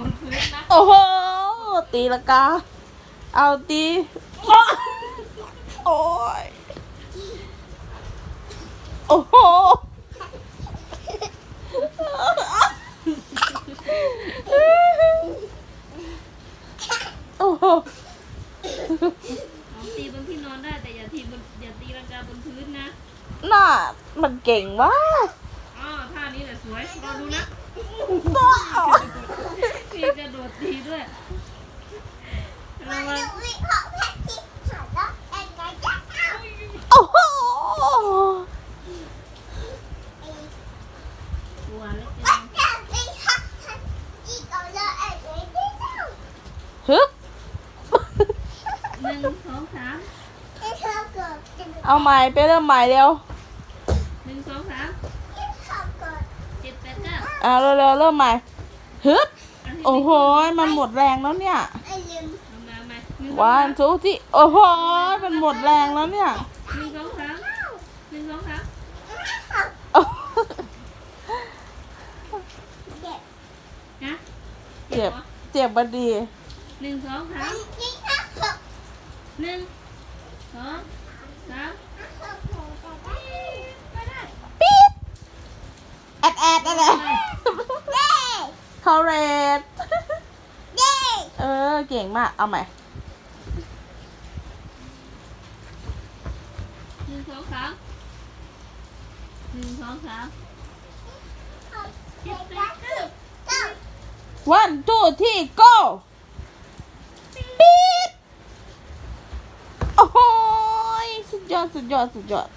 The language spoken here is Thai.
บนพื้นนะ โอ้โห ตีละกา เอาตีโอ้ย โอ้โห โอ้โหน้องตีบนที่นอนได้แต่อย่าทีบนอย่าตีลังกาบนพื้นนะน่า มันเก่งมาก อ๋อท่านี้แหละสวยรอดูนะมีก ระโดดตีด้วยระวังโอ้โหกลัวเหลือเกินฮึบหนึ่งสองสามเอาใหม่ไปเริ่มใหม่เร็วหนึ่งสองสามเจ็ดแปดเก้าอ่าเร็วๆเริ่มใหม่ฮึบอันที่ โอ้โหมันหมดแรงแล้วเนี่ยเอามาใหม่หนึ่งสองวันสามทูที่โอ้โหมันหมดแรงแล้วเนี่ยหนึ่งสองสามหนึ่งสองสามนะเจ็บ หรอเจ็บบัดดีหนึ่งสองสามหนึ่งสองสามไม่ได้ ปี๊ดแอดแอดอะไรคอเรตเอ อเก่งมาก เอาใหม่หนึ่งสองสามหนึ่งสองสามเจ็ดแปดเก้า one two three go ปี๊ดโอ้โหสุดยอด สุดยอด สุดยอด